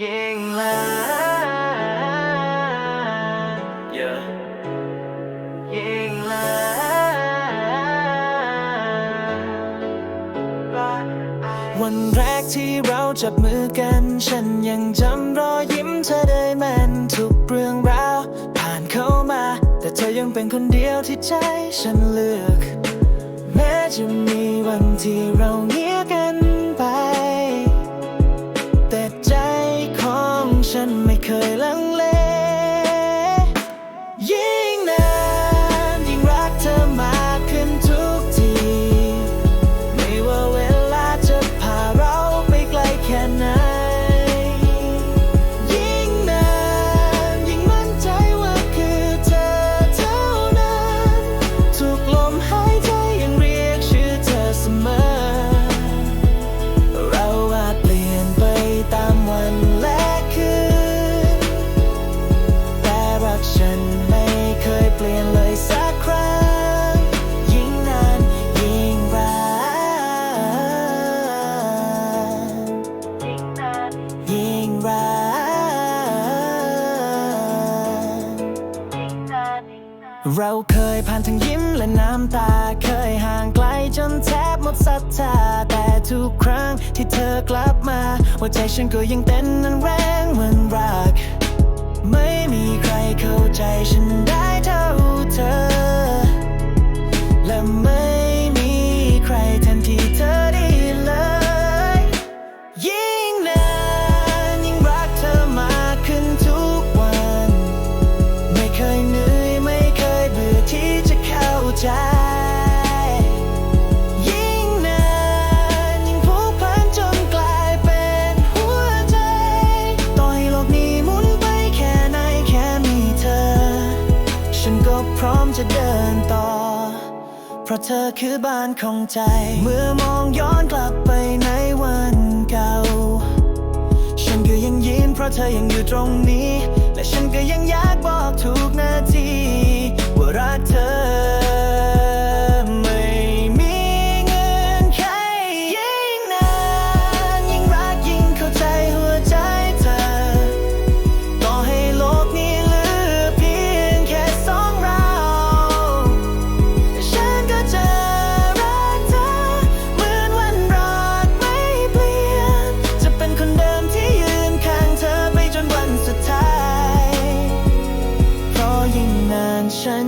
ยิ่งแล Yeah ยิ่งแลวันแรกที่เราจับมือกัน ฉันยังจำรอยยิ้มเธอได้แม่นทุกเรื่องราวผ่านเข้ามา แต่เธอยังเป็นคนเดียวที่ใจฉันเลือก แม้จะมีวันที่เราเงี เราเคยผ่านทั้งยิ้มและน้ำตา เคยห่างไกลจนแทบหมดศรัทธา แต่ทุกครั้งที่เธอกลับมา หัวใจฉันก็ยังเต้นนั้นแรงเหมือนรัก ไม่มีใครเข้าใจฉันได้เท่าเธอ และไม่ ฉันก็พร้อมจะเดินต่อ เพราะเธอคือบ้านของใจ เมื่อมองย้อนกลับไปในวันเก่า ฉันก็ยังยิ้มเพราะเธอยังอยู่ตรงนี้ และฉันก็ยังอยากบอกทุกนา ฉั